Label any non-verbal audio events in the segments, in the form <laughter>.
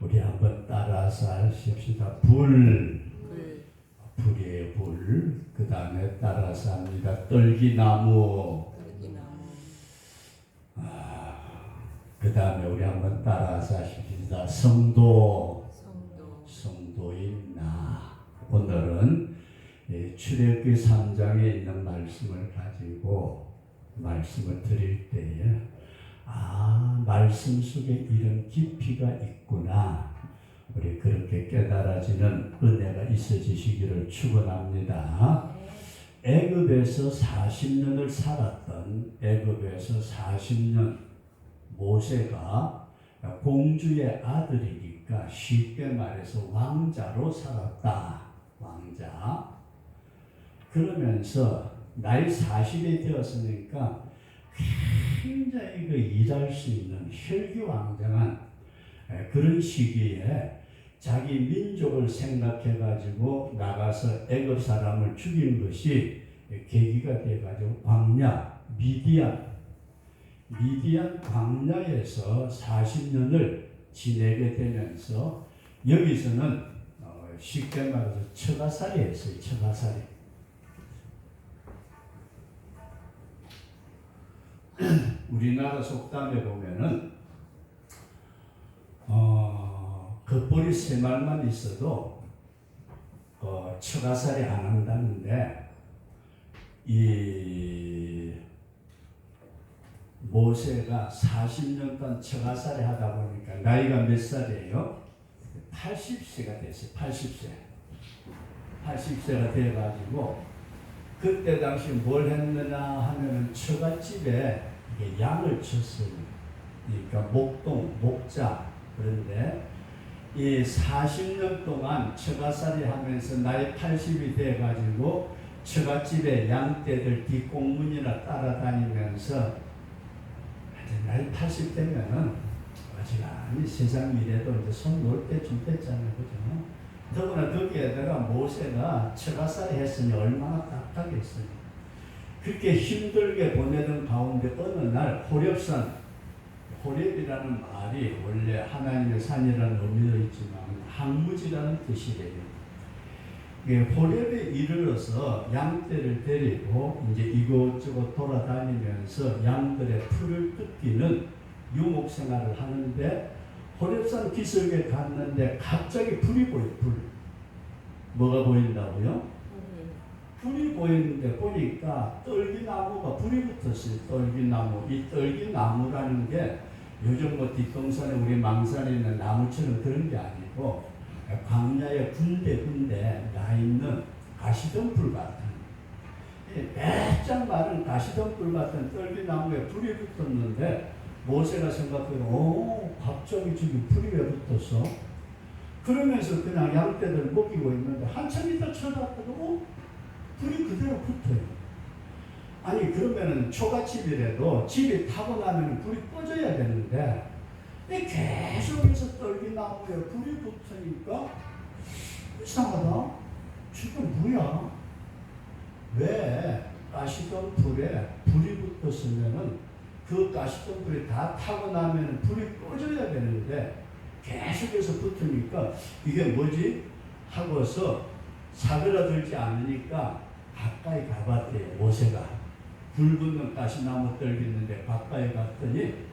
우리 한번 따라서 하십시다. 불, 불, 불이에요, 불. 그 다음에 따라서 합니다. 떨기나무. 떨기나무, 그 다음에 우리 한번 따라서 하십시다. 성도, 성도, 성도인 나. 오늘은 예, 출애굽기 3장에 있는 말씀을 가지고 말씀을 드릴 때에 아 말씀 속에 이런 깊이가 있구나 우리 그렇게 깨달아지는 은혜가 있어지시기를 축원합니다. 애굽에서 40년을 살았던 애굽에서 40년 모세가 공주의 아들이니까 쉽게 말해서 왕자로 살았다. 왕자. 그러면서 나이 40이 되었으니까 굉장히 그 일할 수 있는 혈기왕정한 에, 그런 시기에 자기 민족을 생각해 가지고 나가서 애굽 사람을 죽인 것이 계기가 돼 가지고 광야 미디안 미디안 광야에서 40년을 지내게 되면서 여기서는 어, 쉽게 말해서 처가살이 했어요. <clears throat> 처가살이. 우리나라 속담에 보면은 어, 겉벌이 세 말만 있어도 어, 처가살이 안 한다는데 이 모세가 40년 동안 처가살이 하다 보니까 나이가 몇 살이에요? 80세가 됐어요. 80세. 80세가 돼가지고 그때 당시 뭘 했느냐 하면은 처갓집에 양을 쳤어요. 그러니까 목동, 목자 그런데 이 40년 동안 처가살이 하면서 나이 80이 돼가지고 처갓집에 양떼들 뒷공문이나 따라다니면서 나이 80 되면은 어지간히 세상 미래도 이제 손 놓을 때좀 됐잖아요. 그죠? 더구나 거기에다가 모세가 처가살이 했으니 얼마나 딱하겠어요. 그렇게 힘들게 보내던 가운데 어느 날 호렵산, 호렵이라는 말이 원래 하나님의 산이라는 의미도 있지만 항무지라는 뜻이래요. 예, 호렙에 이르러서 양떼를 데리고 이제 이곳저곳 돌아다니면서 양들의 풀을 뜯기는 유목 생활을 하는데 호렙산 기슭에 갔는데 갑자기 불이 보여 불. 뭐가 보인다고요? 불, 불이 보이는데 보니까 떨기나무가 불이 붙었어요. 떨기나무. 이 떨기나무라는 게 요즘 뭐 뒷동산에 우리 망산에 있는 나무처럼 그런 게 아니고 광야에 군데군데 나 있는 가시덤불 같은 빼짝 마른 가시덤불 같은 떨기나무에 불이 붙었는데 모세가 생각해요. 오, 갑자기 저기 불이 왜 붙었어? 그러면서 그냥 양떼들 먹이고 있는데 한참 있다 쳐다보고 어? 불이 그대로 붙어요. 아니 그러면은 초가집이라도 집이 타고 나면 불이 꺼져야 되는데 계속해서 떨기나무에 불이 붙으니까 이상하다. 지금 뭐야? 왜 가시던 불에 불이 붙었으면은 그 가시던 불이 다 타고 나면 불이 꺼져야 되는데 계속해서 붙으니까 이게 뭐지? 하고서 사그라들지 않으니까 가까이 가봤대요. 모세가 불 붙는 가시나무 떨겠는데 가까이 갔더니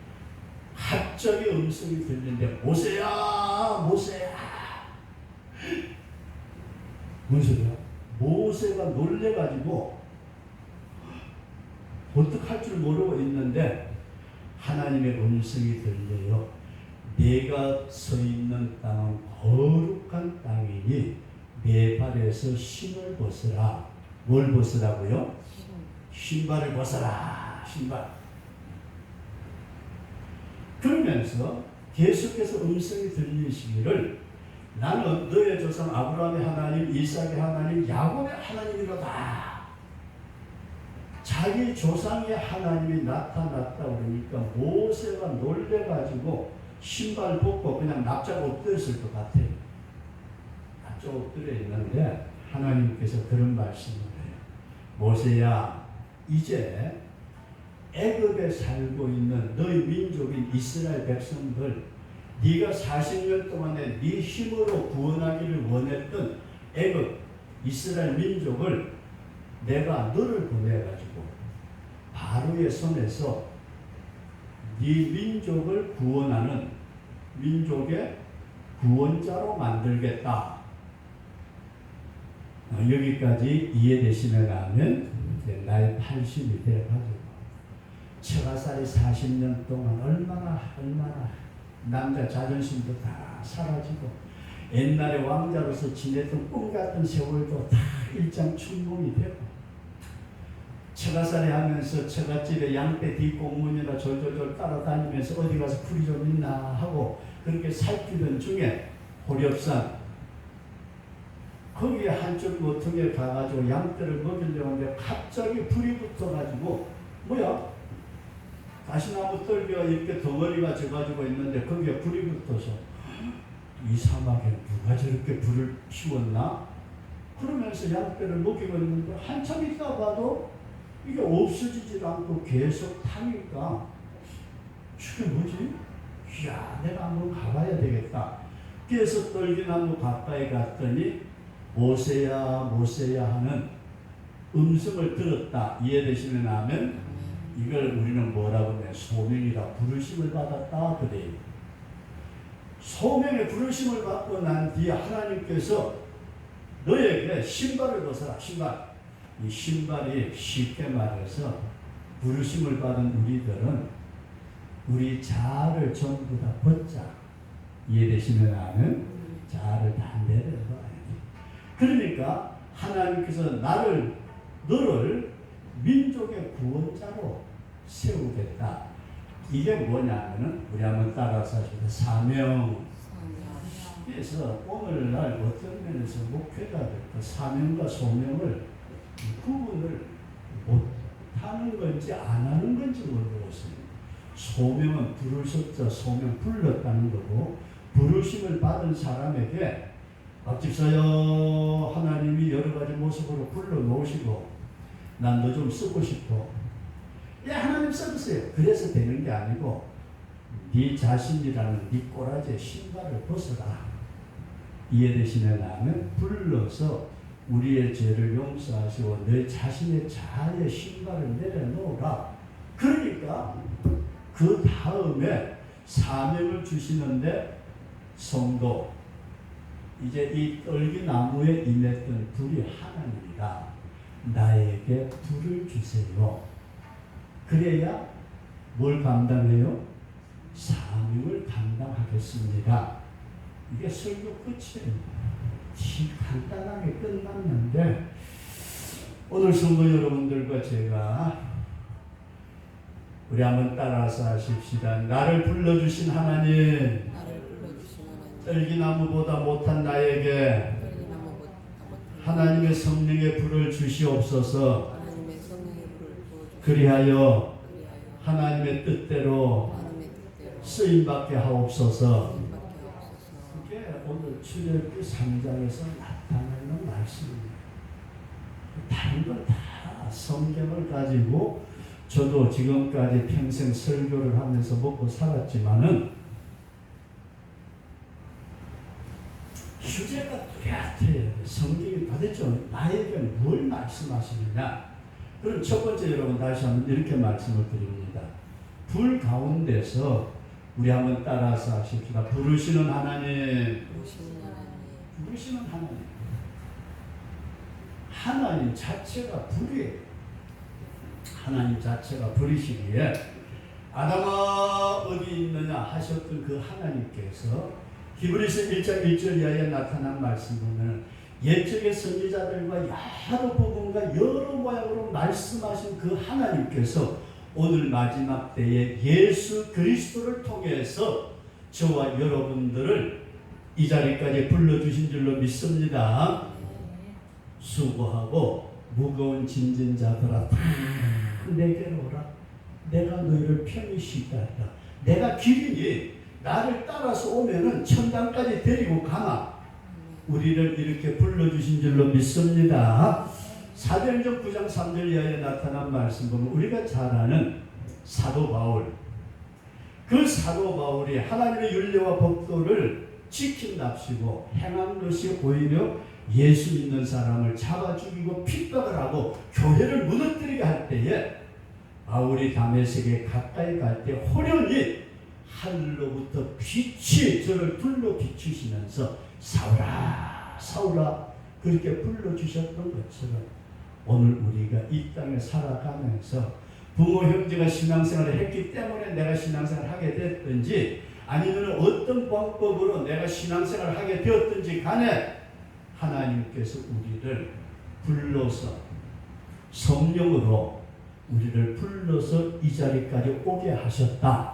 갑자기 음성이 들리는데 모세야 모세야 뭔 소리야? 모세가 놀래가지고 어떡할 줄 모르고 있는데 하나님의 음성이 들려요. 내가 서 있는 땅은 거룩한 땅이니 내 발에서 신을 벗으라. 뭘 벗으라고요? 신, 신발을 벗어라. 신발. 그러면서 계속해서 음성이 들리시기를 나는 너의 조상 아브라함의 하나님, 이삭의 하나님, 야곱의 하나님이로다. 자기 조상의 하나님이 나타났다 그러니까 모세가 놀래가지고 신발 벗고 그냥 납작 엎드렸을 것 같아요. 납작 엎드려 있는데 하나님께서 그런 말씀을. 모세야, 이제 애굽에 살고 있는 너희 민족인 이스라엘 백성들 네가 40년 동안에 네 힘으로 구원하기를 원했던 애굽 이스라엘 민족을 내가 너를 보내 가지고 바로의 손에서 네 민족을 구원하는 민족의 구원자로 만들겠다. 어, 여기까지 이해되시면 하면 이제 나이 80이 돼가지고 처가살이 40년 동안 얼마나 얼마나 남자 자존심도 다 사라지고 옛날에 왕자로서 지냈던 꿈 같은 세월도 다 일장 충동이 되고 처가살이 하면서 처갓집에 양떼 뒷공문이나 졸졸졸 따라다니면서 어디 가서 풀이 좀 있나 하고 그렇게 살피던 중에 호렵산 거기에 한쪽 모퉁이에 가가지고 양떼를 먹이려고 하는데 갑자기 불이 붙어가지고 뭐야 가시나무 떨기가 이렇게 덩어리가 져가지고 있는데 거기에 불이 붙어서 이 사막에 누가 저렇게 불을 피웠나? 그러면서 양떼를 먹이고 있는데 한참 있다 봐도 이게 없어지질 않고 계속 타니까 저게 뭐지? 이야 내가 한번 가봐야 되겠다. 그래서 떨기나무 가까이 갔더니 모세야 모세야 하는 음성을 들었다. 이해되시면 하면 이걸 우리는 뭐라고 해? 소명이라 부르심을 받았다 그래요. 소명의 부르심을 받고 난 뒤에 하나님께서 너에게 신발을 벗어라 신발. 이 신발이 쉽게 말해서 부르심을 받은 우리들은 우리 자아를 전부 다 벗자. 이해되시면 하면 자아를 다 돼. 그러니까 하나님께서 나를 너를 민족의 구원자로 세우겠다. 이게 뭐냐면은 우리 한번 따라서 하시다 사명. 그래서 오늘날 어떤 면에서 목회자들 그 사명과 소명을 구분을 못하는 건지 안 하는 건지 모르겠습니다. 소명은 부르셨자 소명 불렀다는 거고 부르심을 받은 사람에게 앞집사여 하나님이 여러 가지 모습으로 불러 놓으시고 난 너 좀 쓰고 싶어. 야 하나님 써주세요. 그래서 되는 게 아니고 네 자신이라는 네 꼬라지의 신발을 벗어라. 이해되시면 하면 불러서 우리의 죄를 용서하시고 내 자신의 자아의 신발을 내려놓으라. 그러니까 그 다음에 사명을 주시는데 성도 이제 이 떨기나무에 임했던 불이 하나님이다. 나에게 불을 주세요. 그래야 뭘 감당해요? 사명을 감당하겠습니다. 이게 설교 끝이에요. 지 간단하게 끝났는데 오늘 성도 여러분들과 제가 우리 한번 따라서 하십시다. 나를 불러주신 하나님, 떨기나무보다 못한 나에게 하나님의 성령의 불을 주시옵소서. 그리하여 하나님의 뜻대로 쓰임받게 하옵소서. 이게 오늘 출애굽기 3장에서 나타나는 말씀입니다. 다른 건다 성경을 가지고 저도 지금까지 평생 설교를 하면서 먹고 살았지만은 주제가 돼. 성경이 도대체 나에게 뭘 말씀하시느냐. 그럼 첫 번째 여러분 다시 한번 이렇게 말씀을 드립니다. 불 가운데서 우리 한번 따라서 하십시다. 부르시는 하나님, 부르시는 하나님 부르시는 하나님. 하나님 자체가 불이에요. 하나님 자체가 불이시기에 아담아 어디 있느냐 하셨던 그 하나님께서 히브리서 1장 1절 이하에 나타난 말씀 보면 옛적의 선지자들과 여러 부분과 여러 모양으로 말씀하신 그 하나님께서 오늘 마지막 때에 예수 그리스도를 통해서 저와 여러분들을 이 자리까지 불러주신 줄로 믿습니다. 수고하고 무거운 짐진 자들아 다 내게로 오라. 내가 너희를 편히 쉬게 하리라. 내가 길이니 나를 따라서 오면은 천당까지 데리고 가마. 우리를 이렇게 불러주신 줄로 믿습니다. 사도행전 9장 3절 이하에 나타난 말씀 보면 우리가 잘 아는 사도 바울 그 사도 바울이 하나님의 윤리와 법도를 지킨답시고 행한 것이 오히려 예수 믿는 사람을 잡아 죽이고 핍박을 하고 교회를 무너뜨리게 할 때에 바울이 다메섹에 가까이 갈 때 호련히 하늘로부터 빛이 저를 불러 비추시면서 사울아 사울아 그렇게 불러주셨던 것처럼 오늘 우리가 이 땅에 살아가면서 부모 형제가 신앙생활을 했기 때문에 내가 신앙생활을 하게 됐든지 아니면 어떤 방법으로 내가 신앙생활을 하게 되었든지 간에 하나님께서 우리를 불러서 성령으로 우리를 불러서 이 자리까지 오게 하셨다.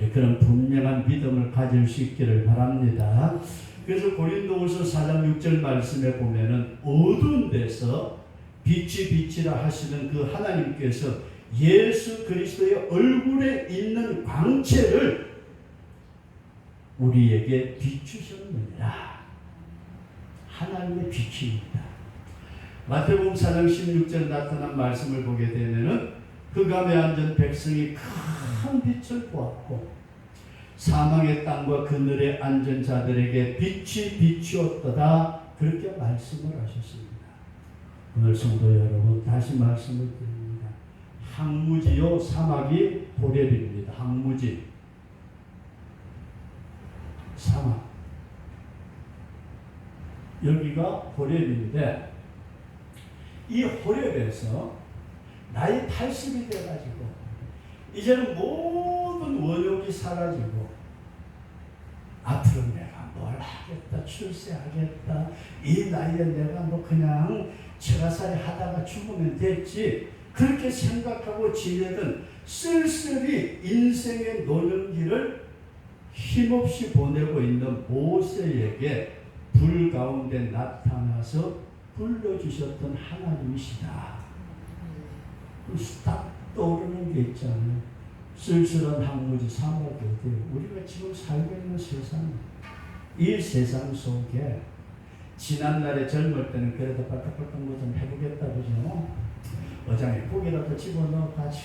우리 그런 분명한 믿음을 가질 수 있기를 바랍니다. 그래서 고린도후서 4장 6절 말씀에 보면은 어두운 데서 빛이 빛이라 하시는 그 하나님께서 예수 그리스도의 얼굴에 있는 광채를 우리에게 비추셨느니라. 하나님의 빛입니다. 마태복음 4장 16절 나타난 말씀을 보게 되면은 흑암에 앉은 백성이 큰 빛을 보았고 사망의 땅과 그늘에 앉은 자들에게 빛이 비추었도다 그렇게 말씀을 하셨습니다. 오늘 성도 여러분 다시 말씀을 드립니다. 항무지요 사막이 호렙입니다. 항무지 사막 여기가 호렙인데 이 호렙에서 나이 80이 돼가지고 이제는 모든 원욕이 사라지고 앞으로 내가 뭘 하겠다 출세하겠다 이 나이에 내가 뭐 그냥 처가살이 하다가 죽으면 됐지 그렇게 생각하고 지내던 쓸쓸히 인생의 노년기를 힘없이 보내고 있는 모세에게 불 가운데 나타나서 불러주셨던 하나님이시다. 딱 떠오르는 게 있잖아요. 쓸쓸한 사막이 어디예요? 우리가 지금 살고 있는 세상, 이 세상 속에 지난날에 젊을 때는 그래도 바짝바짝 뭐좀 해보겠다 그죠? 어장에 고기라도 집어넣어 가지고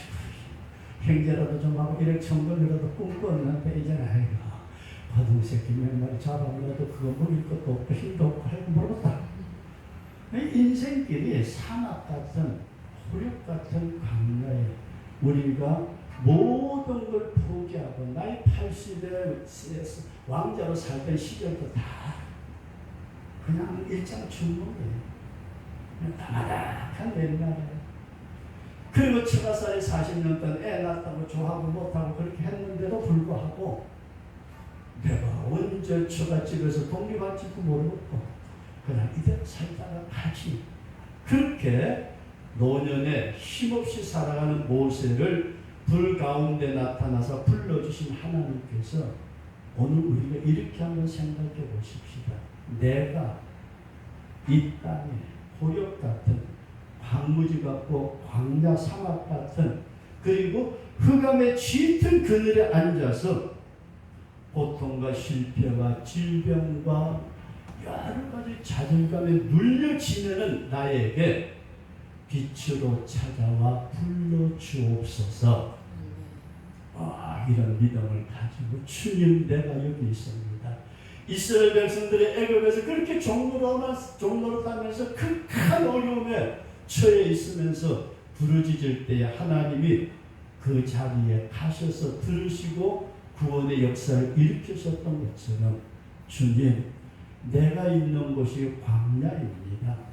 행제라도 좀 하고 일ek 천금이라도 꿈꿨는데 이제는 아이고 거동 새끼 몇 마리 잡아먹어도 그거 먹일 것도 없고 힘도 없고 할거 모르겠다. 인생길이 사막 같은 호력 같은 광야에 우리가 모든 걸 포기하고 나이 80에 왕자로 살던 시절도 다 그냥 일장 중목이에요. 다마닥한 옛날에. 그리고 처가살이 40년 동안 애 낳았다고 좋아하고 못하고 그렇게 했는데도 불구하고 내가 언제 처갓집에서 독립할지도 모르겠고 그냥 이대로 살다가 가지. 그렇게 노년에 힘없이 살아가는 모세를 불 가운데 나타나서 불러주신 하나님께서 오늘 우리가 이렇게 한번 생각해 보십시다. 내가 이 땅에 호력 같은 광무지 같고 광야 사막 같은 그리고 흑암의 짙은 그늘에 앉아서 고통과 실패와 질병과 여러 가지 좌절감에 눌려 지내는 나에게 빛으로 찾아와 불러 주옵소서. 아, 이런 믿음을 가지고 주님 내가 여기 있습니다. 이스라엘 백성들의 애굽에서 그렇게 종로로 종로로다면서 극한 어려움에 처해 있으면서 부르짖을 때에 하나님이 그 자리에 가셔서 들으시고 구원의 역사를 일으키셨던 것처럼 주님 내가 있는 곳이 광야입니다.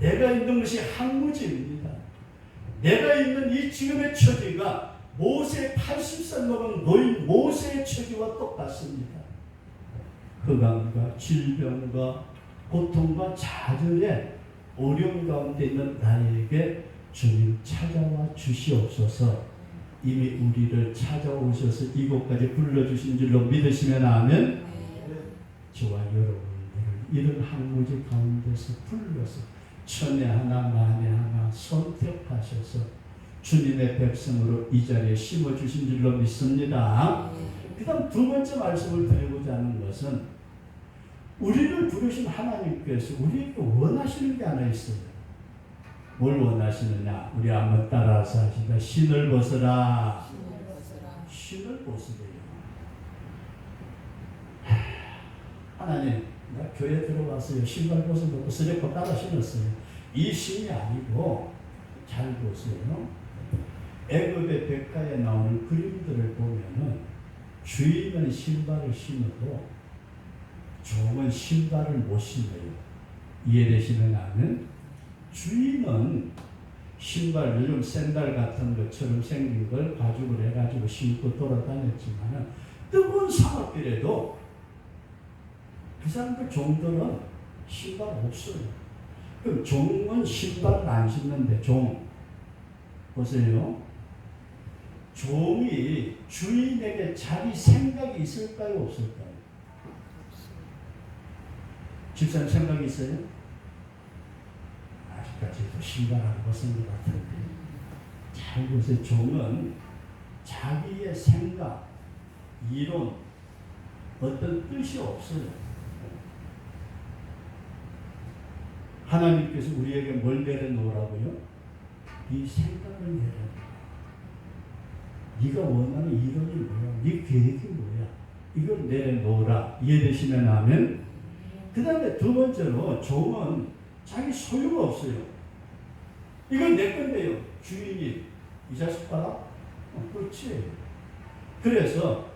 내가 있는 것이 항무지입니다. 내가 있는 이 지금의 처지가 모세 80살 먹은 노인 모세의 처지와 똑같습니다. 흑암과 질병과 고통과 좌절의 어려움 가운데 있는 나에게 주님 찾아와 주시옵소서 이미 우리를 찾아오셔서 이곳까지 불러주신 줄로 믿으시면 아멘 저와 여러분들을 이런 항무지 가운데서 불러서 천에 하나 만에 하나 선택하셔서 주님의 백성으로 이 자리에 심어주신 줄로 믿습니다. 그 다음 두 번째 말씀을 드리고자 하는 것은 우리를 부르신 하나님께서 우리에게 원하시는 게 하나 있어요. 뭘 원하시느냐? 우리 한번 따라서 하시다. 신을 벗어라. 신을 벗으래요. 하나님, 나 교회 들어왔어요. 신발 벗어놓고 쓰레퍼 따라 신었어요. 이 신이 아니고 잘 보세요. 애굽의 백가에 나오는 그림들을 보면은 주인은 신발을 신어도 종은 신발을 못 신어요. 이해되시는 아는 주인은 신발 요즘 샌들 같은 것처럼 생긴 걸 가죽을 해가지고 신고 돌아다녔지만은 뜨거운 사막길에도 그 사람들 종들은 신발 없어요. 그럼 종은 신발을 안 신는데 종 보세요. 종이 주인에게 자기 생각이 있을까요 없을까요? 집사님 생각이 있어요? 아직까지도 신발하고 벗은 것 같은데 잘 보세요. 종은 자기의 생각, 이론, 어떤 뜻이 없어요. 하나님께서 우리에게 뭘 내려놓으라고요? 네 생각을 내려놓으라. 네가 원하는 이론이 뭐야? 네 계획이 뭐야? 이걸 내려놓으라. 이해되시면 하면 그 다음에 두 번째로 종은 자기 소유가 없어요. 이건 내 건데요. 주인이 이 자식 봐라. 어, 그렇지. 그래서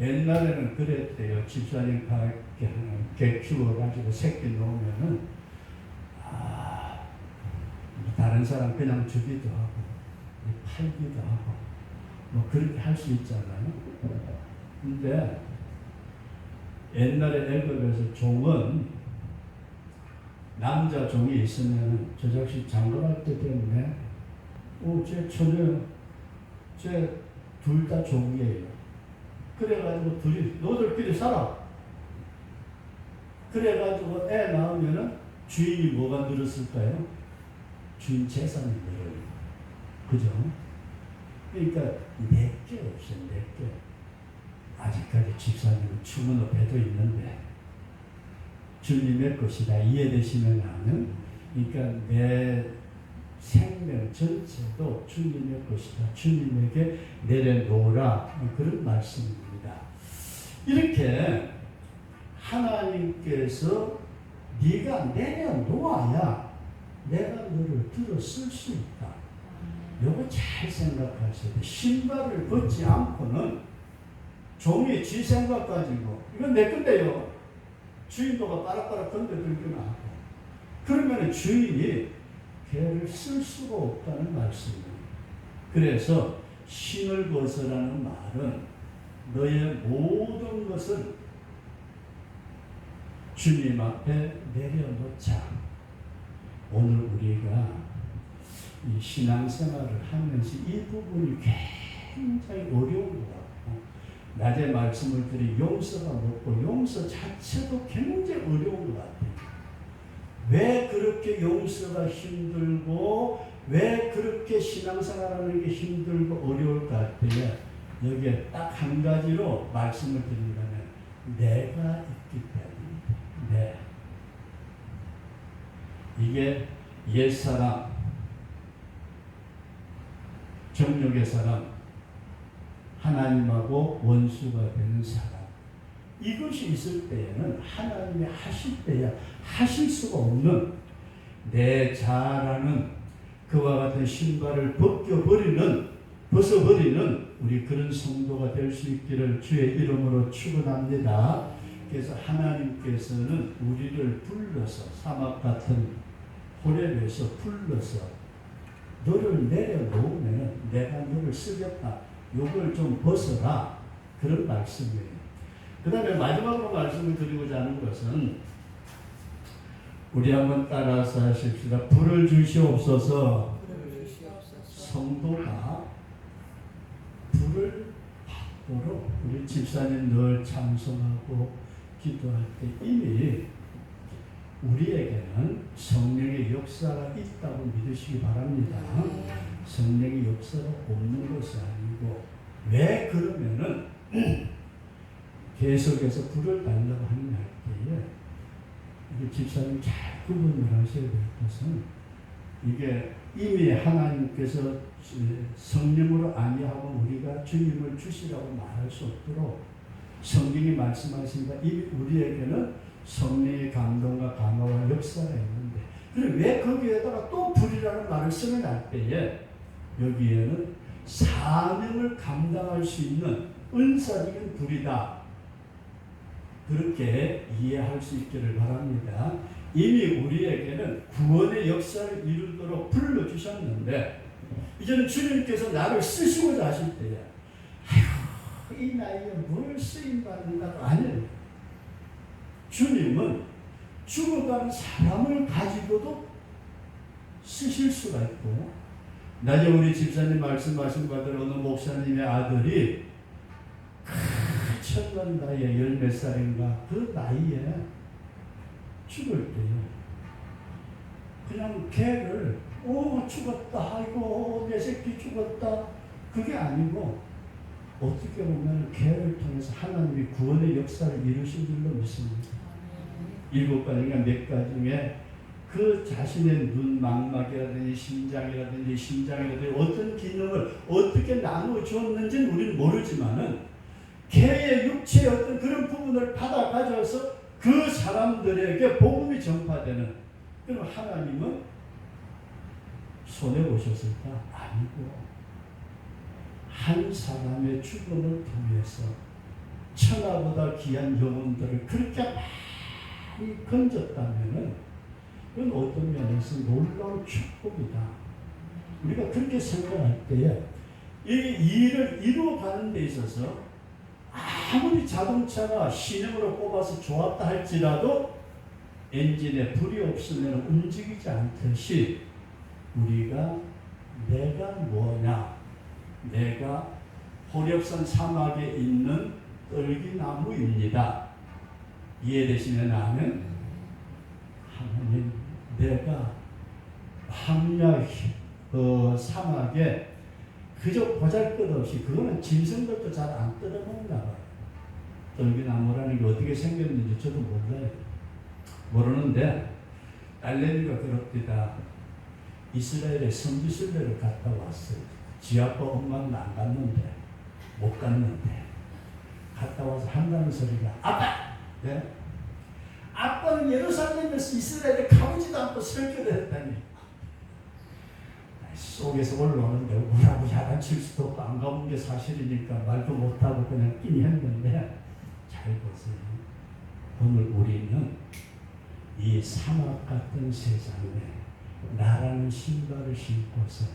옛날에는 그랬대요. 집사님 가게 하는 개 키워가지고 새끼 놓으면은 아 다른 사람 그냥 주기도 하고 팔기도 하고 뭐 그렇게 할 수 있잖아요. 근데 옛날에 애굽에서 종은 남자 종이 있으면 저 자식 장가갈 때 때문에 어제 처녀 쟤둘 다 종이에요. 그래가지고 둘이 너들끼리 살아. 그래가지고 애 낳으면은 주인이 뭐가 늘었을까요? 주인 재산이 늘어요. 그죠? 그러니까 내게 없어요. 내게. 아직까지 집사님은 추문호 배도 있는데 주님의 것이다 이해되시면 하는 그러니까 내 생명 전체도 주님의 것이다 주님에게 내려놓으라 그런 말씀입니다 이렇게 하나님께서 네가 내려놓아야 내가 너를 들어 쓸 수 있다 요거 잘 생각하셔야 돼 신발을 벗지 않고는 종이 지 생각 가지고 이건 내 건데요. 주인도가 빠락빠락 건드리기는 않고 그러면 주인이 개를 쓸 수가 없다는 말씀이에요. 그래서 신을 벗으라는 말은 너의 모든 것을 주님 앞에 내려놓자. 오늘 우리가 이 신앙생활을 하면서 이 부분이 굉장히 어려운 것 같고 낮에 말씀을 드린 용서가 높고 용서 자체도 굉장히 어려운 것 같아요. 왜 그렇게 용서가 힘들고 왜 그렇게 신앙생활하는 게 힘들고 어려울까 할때 여기에 딱 한 가지로 말씀을 드린다면 내가 있기 때문입니다. 네. 이게 옛사람, 정욕의 사람, 하나님하고 원수가 되는 사람. 이것이 있을 때에는 하나님이 하실 때야 하실 수가 없는 내 자라는 그와 같은 신발을 벗겨버리는 벗어버리는 우리 그런 성도가 될 수 있기를 주의 이름으로 축원합니다. 그래서 하나님께서는 우리를 불러서 사막 같은 호렙에서 불러서 너를 내려놓으면 내가 너를 쓰겠다. 요걸 좀 벗어라. 그런 말씀이에요. 그 다음에 마지막으로 말씀을 드리고자 하는 것은 우리 한번 따라서 하십시다. 불을 주시옵소서 불을 주시옵소서. 성도가 불을 받도록 우리 집사님 늘 찬송하고 기도할 때 이미 우리에게는 성령의 역사가 있다고 믿으시기 바랍니다. 성령의 역사가 없는 것이 아니고 왜 그러면은 <clears throat> 계속해서 불을 달라고 하는 할 때에 우리 집사님 잘 구분을 하셔야 될 것은 이게 이미 하나님께서 성령으로 아니하고 우리가 주님을 주시라고 말할 수 없도록 성경이 말씀하신다. 이미 우리에게는 성령의 감동과 감화와 역사가 있는데 왜 거기에다가 또 불이라는 말을 쓰는 할 때에 여기에는 사명을 감당할 수 있는 은사적인 불이다. 그렇게 이해할 수 있기를 바랍니다. 이미 우리에게는 구원의 역사를 이루도록 불러주셨는데 이제는 주님께서 나를 쓰시고자 하실 때에 아휴 이 나이에 뭘 쓰임받는다고 아니에요. 주님은 죽어가는 사람을 가지고도 쓰실 수가 있고 낮에 우리 집사님 말씀하신 바대로 어느 목사님의 아들이 그 천만 나이에 열 몇 살인가 그 나이에 죽을 때요. 그냥 개를 오 죽었다 아이고 내 새끼 죽었다 그게 아니고 어떻게 보면 개를 통해서 하나님이 구원의 역사를 이루신 줄로 믿습니다. 일곱 가지가 몇 가지 중에 그 자신의 눈 망막이라든지 심장이라든지 심장이라든지 어떤 기능을 어떻게 나누어 주었는지는 우리는 모르지만은 개의 육체의 어떤 그런 부분을 받아 가져서 그 사람들에게 복음이 전파되는 그럼 하나님은 손해 보셨을까? 아니고 한 사람의 죽음을 통해서 천하보다 귀한 영혼들을 그렇게 많이 건졌다면은 그건 어떤 면에서 놀라운 축복이다. 우리가 그렇게 생각할 때에 이 일을 이루어가는 데 있어서 아무리 자동차가 신형으로 뽑아서 좋았다 할지라도 엔진에 불이 없으면 움직이지 않듯이 우리가 내가 뭐냐 내가 호렵산 사막에 있는 떨기나무입니다. 이해되시면 아멘. 하나님, 내가 황야 어, 사막에 그저 보잘것없이 그거는 짐승들도 잘 안 뜯어먹나 봐요. 떨기나무라는 게 어떻게 생겼는지 저도 몰라요. 모르는데 딸내미가 그렇디다. 이스라엘에 성지순례를 갔다 왔어요. 지 아빠 엄마는 안 갔는데 못 갔는데 갔다 와서 한다는 소리가 아빠! 네? 아빠는 예루살렘에서 이스라엘에 가보지도 않고 설교를 했다니 속에서 올라오는데 뭐라고 야단칠 수도 없고 안 가본 게 사실이니까 말도 못하고 그냥 끼니 했는데 잘 보세요. 오늘 우리는 이 사막 같은 세상에 나라는 신발을 신고서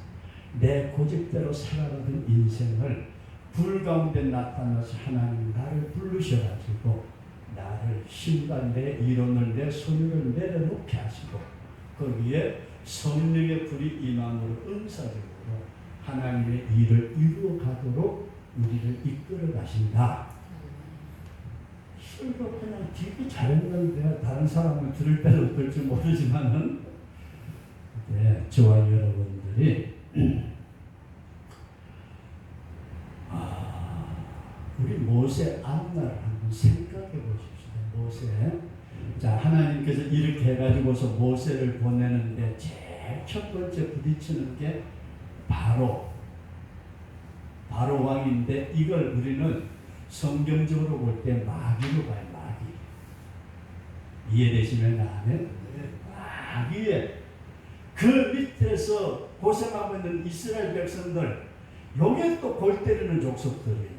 내 고집대로 살아가던 인생을 불 가운데 나타나서 하나님 나를 부르셔가지고 나를 신발 내 이론을 내 소유를 내려놓게 하시고 거기에 성령의 불이 임함으로 은사적으로 하나님의 일을 이루어 가도록 우리를 이끌어 가신다. 설교 그냥 되게 잘했는데 다른 사람은 들을 때는 어떨지 모르지만은 네, 저와 여러분들이 아, 우리 모세 앞날을 한번 보십시오. 모세. 자, 하나님께서 이렇게 해가지고서 모세를 보내는데 제일 첫 번째 부딪히는 게 바로 바로 왕인데 이걸 우리는 성경적으로 볼 때 마귀로 봐요. 마귀. 이해되시면 아멘. 마귀의 그 밑에서 고생하고 있는 이스라엘 백성들 요게 또 골 때리는 족속들이에요.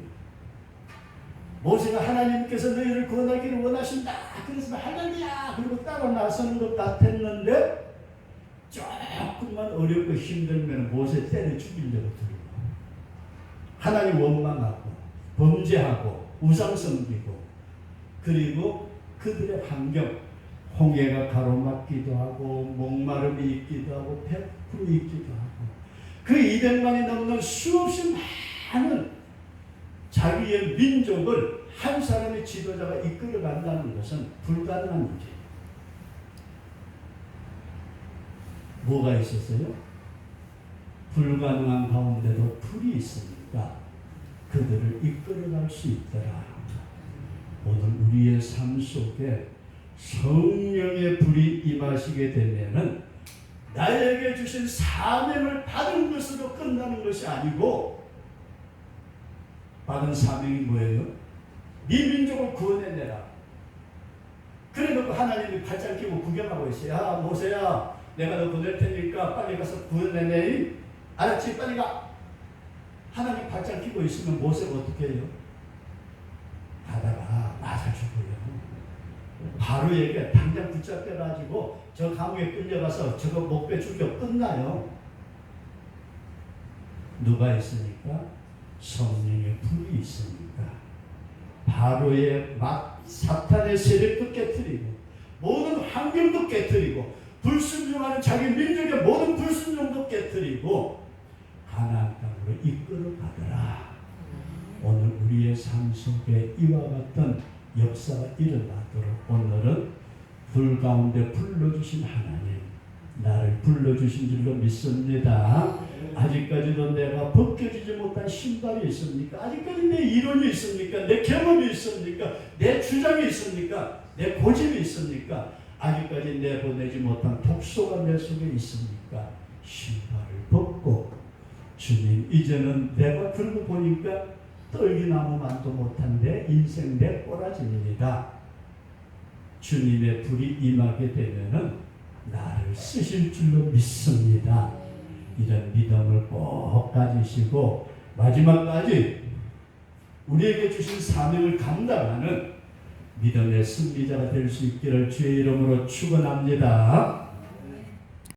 모세가 하나님께서 너희를 구원하기를 원하신다. 그래서 할렐루야 그리고 따라 나서는 것 같았는데 조금만 어렵고 힘들면 모세 때려 죽이려고 들고 하나님 원망하고 범죄하고 우상 섬기고 그리고 그들의 환경 홍해가 가로막기도 하고 목마름이 있기도 하고 배품이 있기도 하고 그 200만이 넘는 수없이 많은 자기의 민족을 한 사람의 지도자가 이끌어 간다는 것은 불가능한 문제예요. 뭐가 있었어요? 불가능한 가운데도 불이 있으니까 그들을 이끌어갈 수 있더라. 오늘 우리의 삶 속에 성령의 불이 임하시게 되면은 나에게 주신 사명을 받은 것으로 끝나는 것이 아니고 받은 사명이 뭐예요? 네 민족을 구원해내라. 그래놓고 하나님이 발장 끼고 구경하고 있어요. 야 모세야 내가 너 보낼 테니까 빨리 가서 구원해내. 알았지? 빨리 가. 하나님 발장 끼고 있으면 모세가 어떻게 해요? 가다가 맞아 죽어요. 바로 얘기해. 당장 붙잡혀가지고 저 감옥에 끌려가서 저거 목배 죽여 끝나요. 누가 있으니까? 성령의 불이 있으니까. 바로의 막 사탄의 세력도 깨뜨리고 모든 환경도 깨뜨리고 불순종하는 자기 민족의 모든 불순종도 깨뜨리고 가나안 땅으로 이끌어 가더라. 오늘 우리의 삶 속에 이와 같은 역사가 일어나도록 오늘은 불 가운데 불러주신 하나님 나를 불러주신 줄로 믿습니다. 아직까지도 내가 벗겨지지 못한 신발이 있습니까? 아직까지 내 이론이 있습니까? 내 경험이 있습니까? 내 주장이 있습니까? 내 고집이 있습니까? 아직까지 내보내지 못한 독소가 내 속에 있습니까? 신발을 벗고 주님 이제는 내가 들고 보니까 떨기나무만도 못한 내 인생 내 꼬라지입니다. 주님의 불이 임하게 되면은 나를 쓰실 줄로 믿습니다. 이런 믿음을 꼭 가지시고 마지막까지 우리에게 주신 사명을 감당하는 믿음의 승리자가 될 수 있기를 주의 이름으로 축원합니다.